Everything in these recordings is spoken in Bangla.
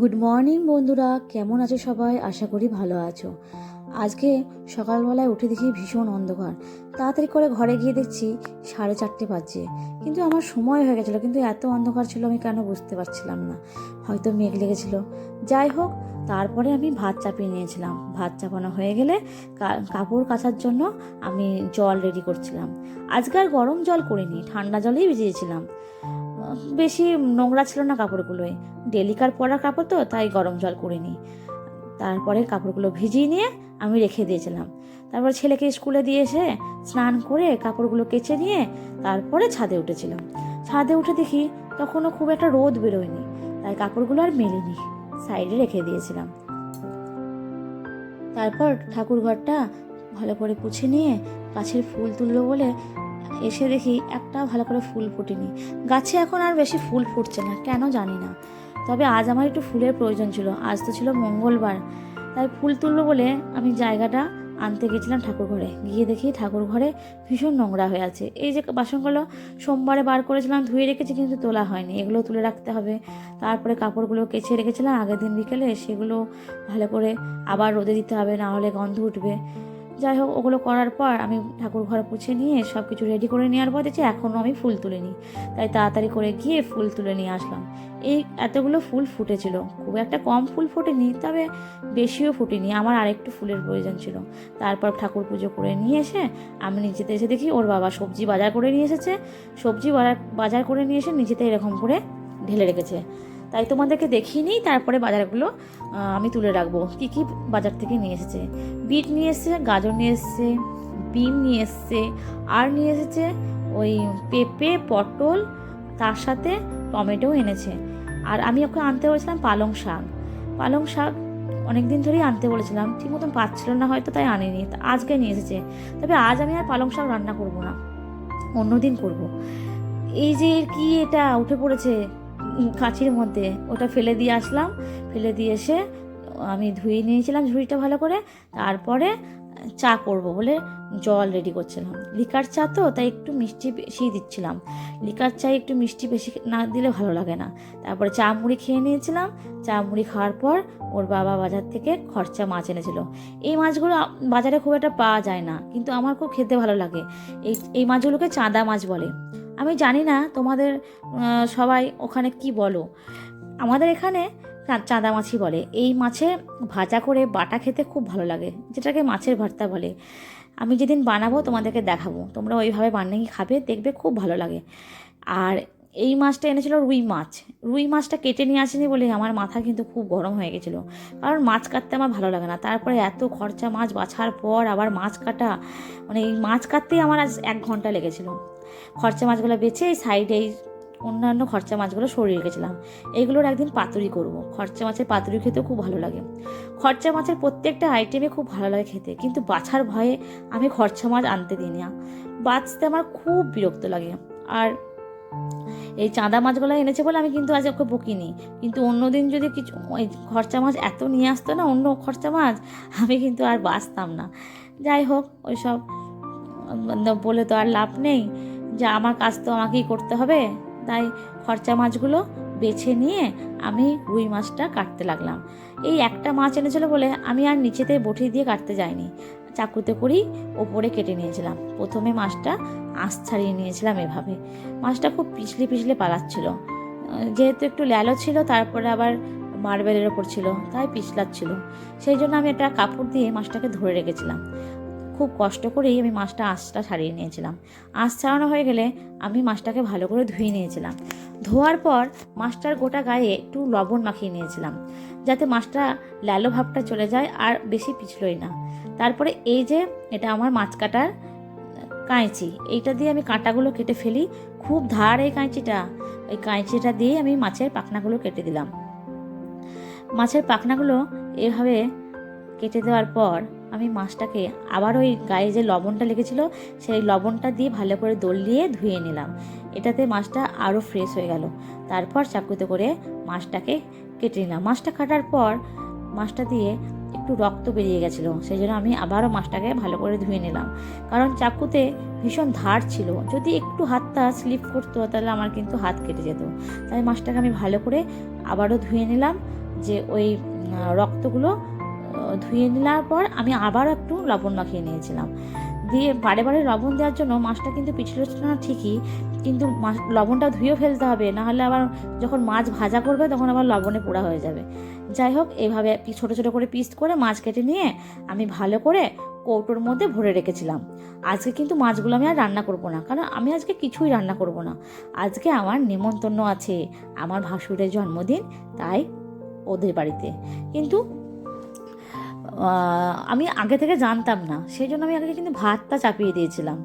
গুড মর্নিং বন্ধুরা। কেমন আছো সবাই? আশা করি ভালো আছো। আজকে সকালবেলায় উঠে দেখি ভীষণ অন্ধকার। তাড়াতাড়ি করে ঘরে গিয়ে দেখছি সাড়ে চারটে বাজছে। কিন্তু আমার সময় হয়ে গেছিল, কিন্তু এত অন্ধকার ছিল আমি কেন বুঝতে পারছিলাম না। হয়তো মেঘ লেগেছিলো। যাই হোক, তারপরে আমি ভাত চাপিয়ে নিয়েছিলাম। ভাত চাপানো হয়ে গেলে কাপড় কাচার জন্য আমি জল রেডি করছিলাম। আজকে আর গরম জল করিনি, ঠান্ডা জলেই ভিজিয়েছিলাম। বেশি নোংরা ছিল না কাপড়গুলোয়। ডেলিকার পরা কাপড় তো, তাই গরম জল করিনি তারপরে কাপড়গুলো ভিজিয়ে নিয়ে আমি রেখে দিয়েছিলাম। তারপর ছেলেকে স্কুলে দিয়ে এসে স্নান করে কাপড়গুলো কেচে নিয়ে তারপরে ছাদে উঠেছিলাম। ছাদে উঠে দেখি তখনও খুব একটা রোদ বেরোয়নি, তাই কাপড়গুলো আর মেলিনি। সাইডে রেখে দিয়েছিলাম। তারপর ঠাকুর ঘরটা ভালো করে পুছে নিয়ে গাছের ফুল তুললো বলে এসে দেখি একটা ভালো করে ফুল ফুটেনি। গাছে এখন আর বেশি ফুল ফুটছে না, কেন জানি না। তবে আজ আমার একটু ফুলের প্রয়োজন ছিল, আজ তো ছিল মঙ্গলবার। তাই ফুল তুলবো বলে আমি জায়গাটা আনতে গেছিলাম ঠাকুর ঘরে। গিয়ে দেখি ঠাকুর ঘরে ভীষণ নোংরা হয়ে আছে। এই যে বাসনগুলো সোমবারে বার করেছিলাম, ধুয়ে রেখেছি কিন্তু তোলা হয়নি। এগুলো তুলে রাখতে হবে। তারপরে কাপড়গুলো কেচে রেখেছিলাম, আগের দিন বিকেলে সেগুলো ভালো করে আবার রোদে দিতে হবে, না হলে গন্ধ উঠবে। যাই হোক, ওগুলো করার পর আমি ঠাকুর ঘর পুছে নিয়ে সব কিছু রেডি করে নেওয়ার পর দেখছি এখনও আমি ফুল তুলিনি তাই তাড়াতাড়ি করে গিয়ে ফুল তুলে নিয়ে আসলাম। এই এতগুলো ফুল ফুটেছিল। খুব একটা কম ফুল ফোটেনি, তবে বেশিও ফুটেনি। আমার আরেকটু ফুলের প্রয়োজন ছিল। তারপর ঠাকুর পুজো করে নিয়ে এসে আমি নিজেতে এসে দেখি ওর বাবা সবজি বাজার করে নিয়ে এসেছে। সবজি বাজার করে নিয়ে এসে নিজেতে এরকম করে ঢেলে রেখেছে। তাই তোমাদেরকে দেখিয়ে নিই, তারপরে বাজারগুলো আমি তুলে রাখব। কী কী বাজার থেকে নিয়ে এসেছে? বিট নিয়ে এসেছে, গাজর নিয়ে এসেছে, বিম নিয়ে এসেছে, আর নিয়ে এসেছে ওই পেঁপে, পটল, তার সাথে টমেটোও এনেছে। আর আমি ওকে আনতে বলেছিলাম পালং শাক। পালং শাক অনেক দিন ধরেই আনতে বলেছিলাম, ঠিক মতন পাচ্ছিল না, হয়তো তাই আনিনি আজকে নিয়ে এসেছে। তবে আজ আমি আর পালং শাক রান্না করব না, অন্যদিন করব। এই যে কি এটা উঠে পড়েছে? কাঁচির মধ্যে। ওটা ফেলে দিয়ে আসলাম। ফেলে দিয়ে এসে আমি ধুয়ে নিয়েছিলাম ঝুড়িটা ভালো করে। তারপরে চা করব বলে জল রেডি করছিলাম। লিকার চা তো, তাই একটু মিষ্টি বেশি দিচ্ছিলাম। লিকার চায় একটু মিষ্টি বেশি না দিলে ভালো লাগে না। তারপরে চা মুড়ি খেয়ে নিয়েছিলাম। চা মুড়ি খাওয়ার পর ওর বাবা বাজার থেকে খরচা মাছ এনেছিল। এই মাছগুলো বাজারে খুব একটা পাওয়া যায় না, কিন্তু আমার খুব খেতে ভালো লাগে। এই এই মাছগুলোকে চাঁদা মাছ বলে। আমি জানি না তোমাদের সবাই ওখানে কি বলো। আমাদের এখানে চাঁদা মাছই বলে। এই মাছে ভাজা করে বাটা খেতে খুব ভালো লাগে, যেটাকে মাছের ভর্তা বলে। আমি যেদিন বানাবো তোমাদেরকে দেখাবো। তোমরা ওইভাবে বানিয়ে খাবে, দেখবে খুব ভালো লাগে। আর এই মাছটা এনেছিল রুই মাছ। রুই মাছটা কেটে নিয়ে আসেনি বলে আমার মাথা কিন্তু খুব গরম হয়ে গেছিল। কারণ মাছ কাটতে আমার ভালো লাগে না। তারপরে এত খরচা মাছ বাছার পর আবার মাছ কাটা মানে এই মাছ কাটতেই আমার আজ এক ঘণ্টা লেগেছিল। খরচা মাছগুলো বেছে এই সাইডে এই অন্যান্য খরচা মাছগুলো সরিয়ে রেখেছিলাম। এইগুলোর একদিন পাতুরি করব। খরচা মাছের পাতুরি খেতেও খুব ভালো লাগে। খরচা মাছের প্রত্যেকটা আইটেমে খুব ভালো লাগে খেতে কিন্তু বাছার ভয়ে আমি খরচা মাছ আনতে দিই না। বাঁচতে আমার খুব বিরক্ত লাগে। আর এই চাঁদা মাছগুলো এনেছে বলে আমি কিন্তু আজ ওকে বকিনি। কিন্তু অন্যদিন যদি কিছু ওই খরচা মাছ এত নিয়ে আসতো না অন্য খরচা মাছ আমি কিন্তু আর বাঁচতাম না। যাই হোক ওইসব উম, বলে তো আর লাভ নেই। যে আমার কাজ তো আমাকেই করতে হবে। তাই খরচা মাছগুলো বেছে নিয়ে আমি রুই মাছটা কাটতে লাগলাম। এই একটা মাছ এনেছিল বলে আমি আর নিচেতে বটি দিয়ে কাটতে যাইনি। চাকুতে করেই ওপরে কেটে নিয়েছিলাম। প্রথমে মাছটা আঁশ ছাড়িয়ে নিয়েছিলাম এভাবে। মাছটা খুব পিছলে পিছলে পালাচ্ছিল। যেহেতু একটু ল্যালো ছিল, তারপরে আবার মার্বেলের ওপর ছিল, তাই পিছলাচ্ছিল। সেই জন্য আমি একটা কাপড় দিয়ে মাছটাকে ধরে রেখেছিলাম। খুব কষ্ট করেই আমি মাছটা আঁশটা ছাড়িয়ে নিয়েছিলাম। আঁশ ছাড়ানো হয়ে গেলে আমি মাছটাকে ভালো করে ধুয়ে নিয়েছিলাম। ধোয়ার পর মাছটার গোটা গায়ে একটু লবণ মাখিয়ে নিয়েছিলাম, যাতে মাছটা ল্যালো ভাবটা চলে যায় আর বেশি পিছলোই না। তারপরে এই যে এটা আমার মাছ কাটার কাঁচি এইটা দিয়ে আমি কাঁটাগুলো কেটে ফেলি। খুব ধার এই কাঁচিটা এই কাঁচিটা দিয়ে আমি মাছের পাখনাগুলো কেটে দিলাম। মাছের পাখনাগুলো এভাবে কেটে দেওয়ার পর আমি মাছটাকে আবার ওই গায়ে যে লবণটা লেগেছিল, সেই লবণটা দিয়ে ভালো করে দলিয়ে ধুয়ে নিলাম। এটাতে মাছটা আরও ফ্রেশ হয়ে গেল। তারপর চাকুতে করে মাছটাকে কেটে নিলাম। মাছটা কাটার পর মাছটা দিয়ে একটু রক্ত বেরিয়ে গেছিল, সেই জন্য আমি আবারও মাছটাকে ভালো করে ধুয়ে নিলাম। কারণ চাকুতে ভীষণ ধার ছিল। যদি একটু হাতটা স্লিপ করতো, তাহলে আমার কিন্তু হাত কেটে যেত। তাই মাছটাকে আমি ভালো করে আবারও ধুয়ে নিলাম যে ওই রক্তগুলো ধুয়ে নেওয়ার পর আমি আবার একটু লবণ মাখিয়ে নিয়েছিলাম। দিয়ে বারে বারে লবণ দেওয়ার জন্য মাছটা কিন্তু পিছল না ঠিকই, কিন্তু মাছ, লবণটা ধুয়েও ফেলতে হবে, নাহলে আবার যখন মাছ ভাজা করবে তখন আবার লবণে পোড়া হয়ে যাবে। যাই হোক এইভাবে পি- ছোটো ছোটো করে পিস করে মাছ কেটে নিয়ে আমি ভালো করে কৌটোর মধ্যে ভরে রেখেছিলাম। আজকে কিন্তু মাছগুলো আমি আর রান্না করব না, কারণ আমি আজকে কিছুই রান্না করব না। আজকে আমার নেমন্তন্ন আছে, আমার ভাসুরের জন্মদিন, তাই ওদের বাড়িতে। কিন্তু আমি আগে থেকে জানতাম না। সেই জন্য আমি আগে কিন্তু ভাতটা চাপিয়ে দিয়েছিলাম।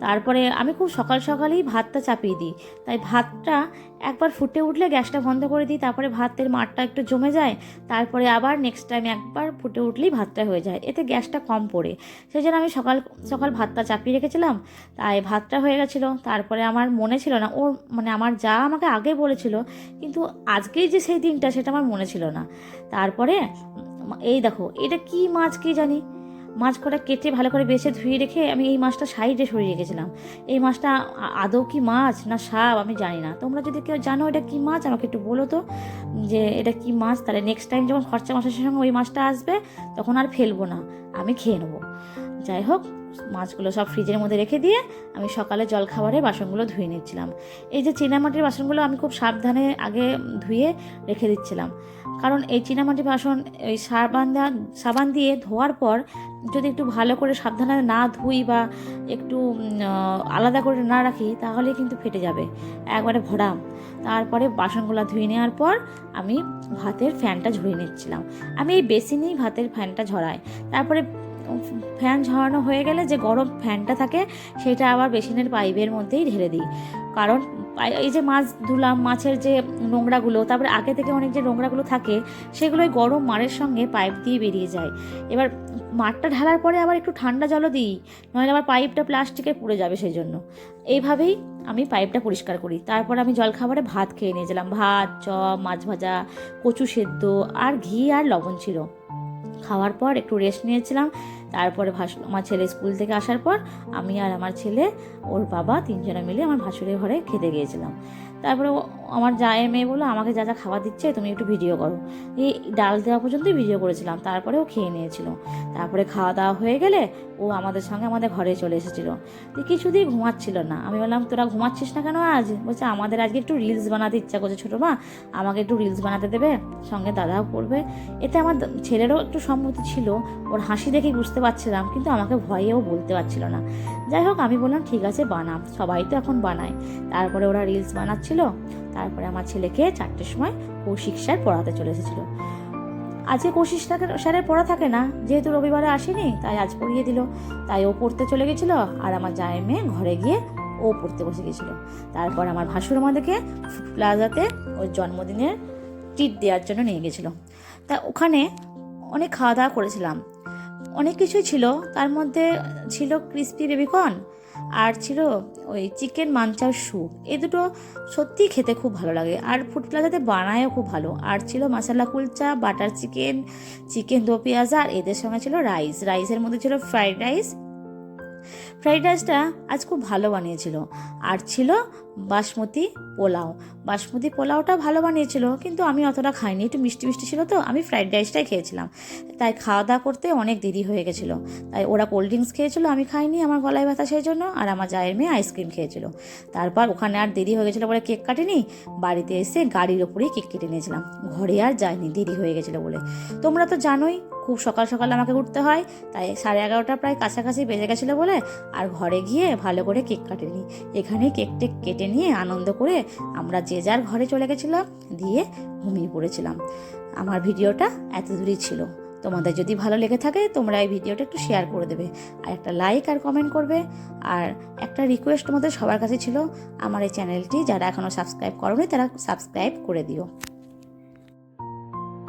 তারপরে আমি খুব সকাল সকালেই ভাতটা চাপিয়ে দিই। তাই ভাতটা একবার ফুটে উঠলে গ্যাসটা বন্ধ করে দিই, তারপরে ভাতের মাঠটা একটু জমে যায়, তারপরে আবার নেক্সট টাইম একবার ফুটে উঠলেই ভাতটা হয়ে যায়। এতে গ্যাসটা কম পড়ে। সেই জন্য আমি সকাল সকাল ভাতটা চাপিয়ে রেখেছিলাম। তাই ভাতটা হয়ে গেছিল। তারপরে আমার মনে ছিল না, ওর মানে আমার যা আমাকে আগে বলেছিল, কিন্তু আজকেই যে সেই দিনটা সেটা আমার মনে ছিল না। তারপরে এই দেখো, এটা কি মাছ কি জানি? মাছ কটা কেটে ভালো করে বেছে ধুয়ে রেখে আমি এই মাছটা সাইডে সরিয়ে গেছিলাম এই মাছটা আদৌ কি মাছ না সাপ আমি জানি না। তোমরা যদি কেউ জানো এটা কি মাছ, আমাকে একটু বলো তো, যে এটা কি মাছ? তাহলে নেক্সট টাইম যখন খরচা মাছের সঙ্গে ওই মাছটা আসবে, তখন আর ফেলব না, আমি খেয়ে নেব। যাই হোক মাছগুলো সব ফ্রিজের মধ্যে রেখে দিয়ে আমি সকালে জলখাবারের বাসনগুলো ধুয়ে নিচ্ছিলাম। এই যে চীনামাটির বাসনগুলো আমি খুব সাবধানে আগে ধুয়ে রেখে দিচ্ছিলাম। কারণ এই চীনামাটির বাসন, এই সাবান দেওয়া সাবান দিয়ে ধোয়ার পর যদি একটু ভালো করে সাবধানে না ধুই বা একটু আলাদা করে না রাখি তাহলে কিন্তু ফেটে যাবে, একবারে ভরাম তারপরে বাসনগুলো ধুয়ে নেওয়ার পর আমি ভাতের ফ্যানটা ঝরিয়ে নিচ্ছিলাম। আমি এই বেসিনেই ভাতের ফ্যানটা ঝরাই। তারপরে ফ্যান ঝরানো হয়ে গেলে যে গরম ফ্যানটা থাকে, সেটা আবার বেসিনের পাইপের মধ্যেই ঢেলে দিই। কারণ এই যে মাছ ধুলাম, মাছের যে নোংরাগুলো, তারপরে আগে থেকে অনেক যে নোংরাগুলো থাকে, সেগুলো ওই গরম মারের সঙ্গে পাইপ দিয়ে বেরিয়ে যায়। এবার মাঠটা ঢালার পরে আবার একটু ঠান্ডা জলও দিই, নইলে আবার পাইপটা প্লাস্টিকে পুড়ে যাবে সেই জন্য এইভাবেই আমি পাইপটা পরিষ্কার করি। তারপর আমি জলখাবারে ভাত খেয়ে নিয়েছিলাম ভাত, চপ, মাছ ভাজা, কচু সেদ্ধ, আর ঘি আর লবণ ছিল। খাওয়ার পর একটু রেস্ট নিয়েছিলাম। তারপরে ভাস আমার ছেলে স্কুল থেকে আসার পর আমি আর আমার ছেলে, ওর বাবা তিনজনে মিলে আমার ভাসুরের ঘরে খেতে গিয়েছিলাম। তারপরে আমার জায়ের মেয়ে বলল, আমাকে যা যা খাবার দিচ্ছে তুমি একটু ভিডিও করো। এই ডাল দেওয়া পর্যন্তই ভিডিও করেছিলাম, তারপরে ও খেয়ে নিয়েছিল। তারপরে খাওয়া দাওয়া হয়ে গেলে ও আমাদের সঙ্গে আমাদের ঘরে চলে এসেছিল। তো কিছুতেই ঘুমাচ্ছিল না। আমি বললাম, তোরা ঘুমাচ্ছিস না কেন আজ? বলছে, আমাদের আজকে একটু রিলস বানাতে ইচ্ছা করছে ছোটো মা। আমাকে একটু রিলস বানাতে দেবে, সঙ্গে দাদাও করবে। এতে আমার ছেলেরও একটু সম্মতি ছিল। ওর হাসি দেখেই বুঝতে পারছিলাম, কিন্তু আমাকে ভয়েও বলতে পারছিল না। যাই হোক, আমি বললাম, ঠিক আছে বানা সবাই তো এখন বানায়। তারপরে ওরা রিলস বানাচ্ছিল। তারপরে আমার ছেলেকে চারটের সময় কৌশিক স্যার পড়াতে চলে এসেছিল। আজকে কৌশিক স্যারের- পড়া থাকে না, যেহেতু রবিবারে আসেনি, তাই আজ পড়িয়ে দিল। তাই ও পড়তে চলে গেছিল, আর আমার জায়ের মেয়ে ঘরে গিয়ে ও পড়তে বসে গেছিল। তারপর আমার ভাসুর আমাদেরকে প্লাজাতে ওর জন্মদিনের ট্রিট দেওয়ার জন্য নিয়ে গেছিল। তা ওখানে অনেক খাওয়া দাওয়া করেছিলাম। অনেক কিছুই ছিল। তার মধ্যে ছিল ক্রিস্পি বেবিকর্ন আর ছিল ওই চিকেন মাঞ্চার স্যুপ এ দুটো সত্যিই খেতে খুব ভালো লাগে। আর ফুড প্লাজাতে বানায়ও খুব ভালো। আর ছিল masala kulcha butter chicken chicken do pyaza আর এদের সঙ্গে ছিল রাইস রাইসের মধ্যে ছিল ফ্রাইড রাইস ফ্রাইড রাইসটা আজ খুব ভালো বানিয়েছিল। আর ছিল বাসমতি পোলাও। বাসমতি পোলাওটা ভালো বানিয়েছিল, কিন্তু আমি অতটা খাইনি। একটু মিষ্টি মিষ্টি ছিল তো, আমি ফ্রাইড রাইসটাই খেয়েছিলাম। তাই খাওয়া দাওয়া করতে অনেক দেরি হয়ে গেছিল। তাই ওরা কোল্ড ড্রিঙ্কস খেয়েছিল, আমি খাইনি আমার গলায় ব্যথা সেই জন্য, আর আমার জায়ের মেয়ে আইসক্রিম খেয়েছিল। তারপর ওখানে আর দেরি হয়ে গেছিল বলে কেক কাটিনি, বাড়িতে এসে গাড়ির ওপরেই কেক কেটে নিয়েছিলাম। ঘরে আর যাইনি দেরি হয়ে গেছিল বলে। তোমরা তো জানোই, খুব সকাল সকাল আমাকে উঠতে হয়, তাই সাড়ে এগারোটা প্রায় কাছাকাছি বেজে গেছিল বলে, আর ঘরে গিয়ে ভালো করে কেক কাটেনি। এখানে কেক টেক কেটে নিয়ে আনন্দ করে আমরা যে যার ঘরে চলে গেছিলাম, দিয়ে ঘুমিয়ে পড়েছিলাম। আমার ভিডিওটা এত দূরই ছিল। তোমাদের যদি ভালো লেগে থাকে, তোমরা এই ভিডিওটা একটু শেয়ার করে দেবে। আর একটা লাইক আর কমেন্ট করবে। আর একটা রিকোয়েস্ট তোমাদের সবার কাছে ছিল, আমার এই চ্যানেলটি যারা এখনও সাবস্ক্রাইব করোনি, তারা সাবস্ক্রাইব করে দিও।